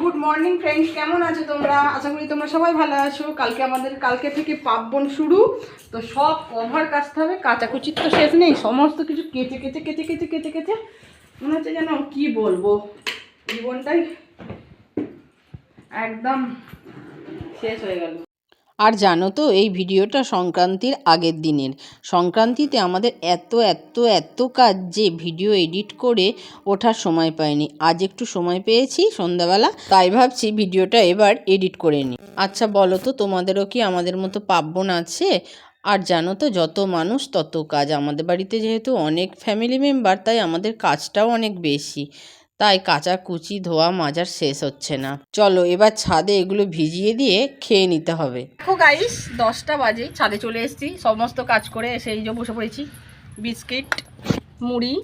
Good morning friends কেমন আছো তোমরা? আশা করি তোমরা সবাই ভালো আছো। কালকে আমাদের, কালকে থেকে পাববন শুরু। তো সব কভার কাচতে হবে। কাচাকুচির তো শেষ নেই। সমস্ত কিছু কেচে কেচে কেচে কেচে কেচে কেচে। মনে হচ্ছে যেন কি বলব? জীবনটাই একদম শেষ হয়ে গেল। আর জানো তো, এই ভিডিওটা সংক্রান্তির আগের দিনের। সংক্রান্তিতে আমাদের এত এত এত কাজ যে ভিডিও এডিট করে ওঠার সময় পাইনি। আজ একটু সময় পেয়েছি সন্ধ্যাবেলা, তাই ভাবছি ভিডিওটা এবার এডিট করে নিই। আচ্ছা বলো তো, তোমাদেরও কি আমাদের মতো পার্বণ আছে? আর জানো তো, যত মানুষ তত কাজ। আমাদের বাড়িতে যেহেতু অনেক ফ্যামিলি মেম্বার তাই আমাদের কাজটাও অনেক বেশি। তাই কাঁচা কুচি ধোয়া মাজার শেষ হচ্ছে না। চলো এবার ছাদে এগুলো ভিজিয়ে দিয়ে খেয়ে নিতে হবে। দেখো গাইস দশটা বাজে ছাদে চলে এসেছি। সমস্ত কাজ করে এসে এই যে বসে পড়েছি। বিস্কিট মুড়ি।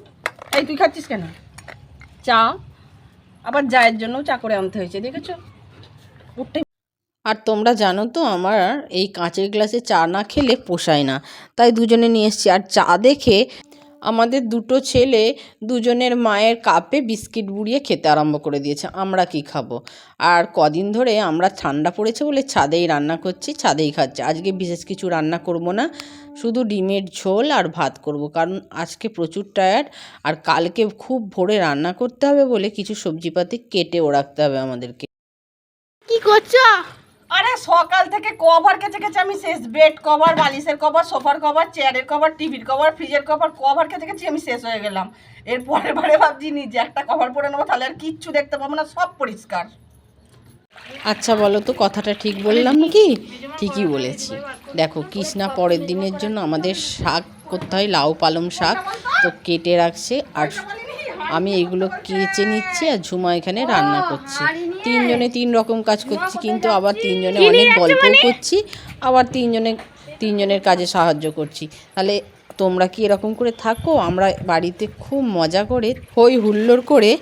এই তুই খাচ্ছিস কেন? চা। আবার জায়ের জন্য চা করে আনতে হয়েছে দেখেছ? উঠতে আর তোমরা জানো তো আমার এই কাঁচের গ্লাসে চা না খেলে পোষায় না। তাই দুজনে নিয়ে এসেছি। আর চা দেখে আমাদের দুটো ছেলে দুজনের মায়ের কাপে বিস্কিট বুড়িয়ে খেতে আরম্ভ করে দিয়েছে, আমরা কি খাব? আর কদিন ধরে আমরা ঠান্ডা পড়েছে বলে ছাদেই রান্না করছি, ছাদেই খাচ্ছি। আজকে বিশেষ কিছু রান্না করব না, শুধু ডিমের ঝোল আর ভাত করব, কারণ আজকে প্রচুর টায়ার্ড আর কালকে খুব ভোরে রান্না করতে হবে বলে কিছু সবজিপাতি কেটেও রাখতে হবে আমাদেরকে। কি করছ? আরে সকাল থেকে কভার কেচে কেচে আমি শেষ বেড কভার বালিশের কভার সোফার কভার চেয়ারের কভার টিভির কভার ফ্রিজের কভার কভার কেচে কেচে আমি শেষ হয়ে গেলাম। এর পরের বারে ভাবছি নিজে একটা কভার পরে নেব, তাহলে আর কিচ্ছু দেখতে পাবো না, সব পরিষ্কার। আচ্ছা বলো তো, কথাটা ঠিক বললাম কি? ঠিকই বলেছি। দেখো, কৃষ্ণা পরের দিনের জন্য আমাদের শাক করতে হয় লাউ পালং শাক তো কেটে রাখছে, আর আমি এগুলো কেচে নিচ্ছি আর ঝুমা এখানে রান্না করছি। তিনজনে তিন রকম কাজ করছি কিন্তু আবার তিনজনে অনেক গল্প করছি আবার তিনজনে তিনজনের কাজে সাহায্য করছি। তাহলে তোমরা কি এরকম করে থাকো? আমরা বাড়িতে খুব মজা করে হই হুল্লোড় করে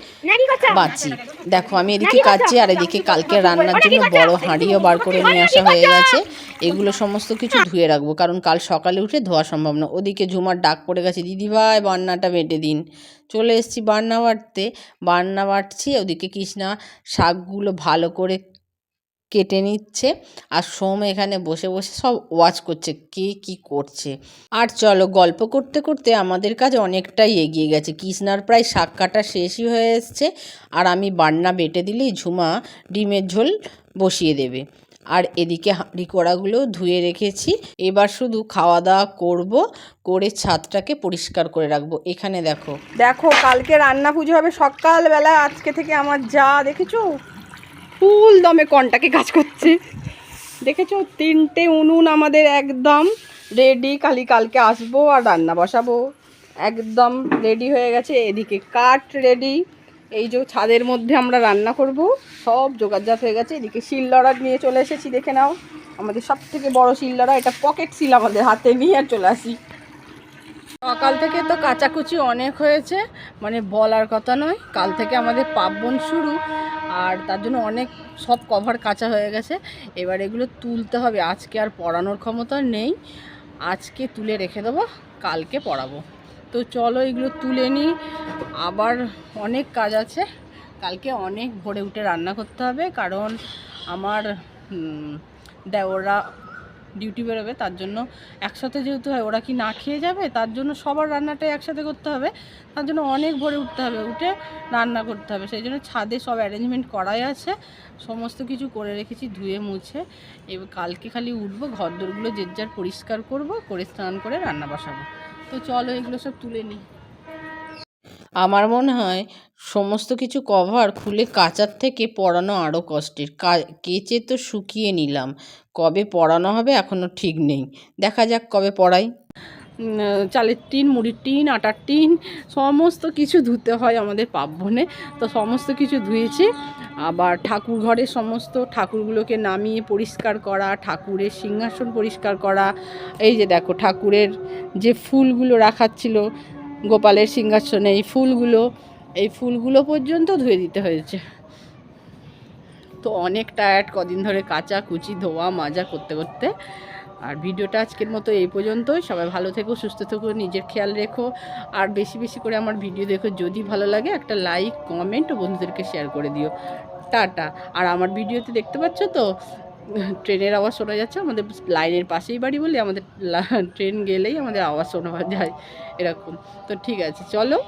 বাঁচি দেখো আমি এদিকে কাচ্ছি আর এদিকে কালকে রান্নার জন্য বড় হাঁড়িও বার করে নিয়ে আসা হয়ে গেছে। এগুলো সমস্ত কিছু ধুয়ে রাখব কারণ কাল সকালে উঠে ধোয়া সম্ভব না। ওদিকে ঝুমার ডাক পড়ে গেছে দিদিভাই বান্নাটা বেটে দিন। চলে এসেছি বান্না বাটতে। বান্না বাটছি ওদিকে কৃষ্ণা শাকগুলো ভালো করে কেটে নিচ্ছে আর সোম এখানে বসে বসে সব ওয়াচ করছে, কে কি করছে। আর চলো গল্প করতে করতে আমাদের কাজ অনেকটাই এগিয়ে গেছে। কৃষ্ণার প্রায় শাক কাটা শেষই হয়ে এসছে আর আমি বান্না বেটে দিলেই ঝুমা ডিমের ঝোল বসিয়ে দেবে। আর এদিকে হাঁড়ি কড়াগুলো ধুয়ে রেখেছি। এবার শুধু খাওয়া দাওয়া করব, করে ছাদটাকে পরিষ্কার করে রাখব। এখানে দেখো। দেখো, কালকে রান্না পুজো হবে সকালবেলা, আজকে থেকে আমার যা দেখেছ? ফুল দমে কন্টাকে কাজ করছে। দেখেছ? তিনটে উনুন আমাদের একদম রেডি কালি কালকে আসব আর রান্না বসাবো। একদম রেডি হয়ে গেছে। এদিকে কাঠ রেডি এই যে ছাদের মধ্যে আমরা রান্না করব। সব জোগাড়জাত হয়ে গেছে। এদিকে শিলনোড়া নিয়ে চলে এসেছি, দেখে নাও। আমাদের সব থেকে বড় শিলনোড়া এটা পকেট শিল আমাদের হাতে নিয়ে আর চলে আসি। সকাল থেকে তো কাচাকুচি অনেক হয়েছে। মানে বলার কথা নয়। কাল থেকে আমাদের পার্বণ শুরু। আর তার জন্য অনেক সব কভার কাঁচা হয়ে গেছে। এবার এগুলো তুলতে হবে। আজকে আর পড়ানোর ক্ষমতা নেই। আজকে তুলে রেখে দেবো কালকে পড়াবো তো চলো এগুলো তুলে নিই আবার অনেক কাজ আছে। কালকে অনেক ভোরে উঠে রান্না করতে হবে। কারণ আমার হুম, দেওররা ডিউটি বেরোবে, তার জন্য একসাথে যেহেতু হয়, ওরা কি না খেয়ে যাবে? তার জন্য সবার রান্নাটাই একসাথে করতে হবে। তার জন্য অনেক ভোরে উঠতে হবে, উঠে রান্না করতে হবে। সেই জন্য ছাদে সব অ্যারেঞ্জমেন্ট করাই আছে। সমস্ত কিছু করে রেখেছি, ধুয়ে মুছে। এবার কালকে খালি উঠবো ঘর দোরগুলো যে যার পরিষ্কার করব, করে স্নান করে রান্না বসাবো। তো চলো এগুলো সব তুলে নিই। আমার মনে হয় সমস্ত কিছু কভার খুলে কাচার থেকে পরানো আরও কষ্টের। কেচে তো শুকিয়ে নিলাম। কবে পরানো হবে এখনও ঠিক নেই। দেখা যাক কবে পড়াই। চালের টিন, মুড়ির টিন, আটার টিন, সমস্ত কিছু ধুতে হয় আমাদের পার্বণে। তো সমস্ত কিছু ধুয়েছি। আবার ঠাকুর ঘরের সমস্ত ঠাকুরগুলোকে নামিয়ে পরিষ্কার করা, ঠাকুরের সিংহাসন পরিষ্কার করা। এই যে দেখো ঠাকুরের যে ফুলগুলো রাখার ছিল গোপালের সিংহাসনে এই ফুলগুলো এই ফুলগুলো পর্যন্ত ধুয়ে দিতে হয়েছে। তো অনেক টায়ার্ড কদিন ধরে কাচা, কুচি, ধোয়া, মাজা করতে করতে। আর ভিডিওটা আজকের মতো এই পর্যন্তই। সবাই ভালো থেকো, সুস্থ থেকো, নিজের খেয়াল রেখো। আর বেশি বেশি করে আমার ভিডিও দেখো। যদি ভালো লাগে, একটা লাইক কমেন্ট ও বন্ধুদেরকে শেয়ার করে দিও। টাটা। আর আমার ভিডিওতে দেখতে পাচ্ছ তো? ট্রেনের আওয়াজ শোনা যাচ্ছে, আমাদের লাইনের পাশেই বাড়ি বলে আমাদের ট্রেন গেলেই আমাদের আওয়াজ শোনা যায়, এরকম। তো ঠিক আছে, চলো।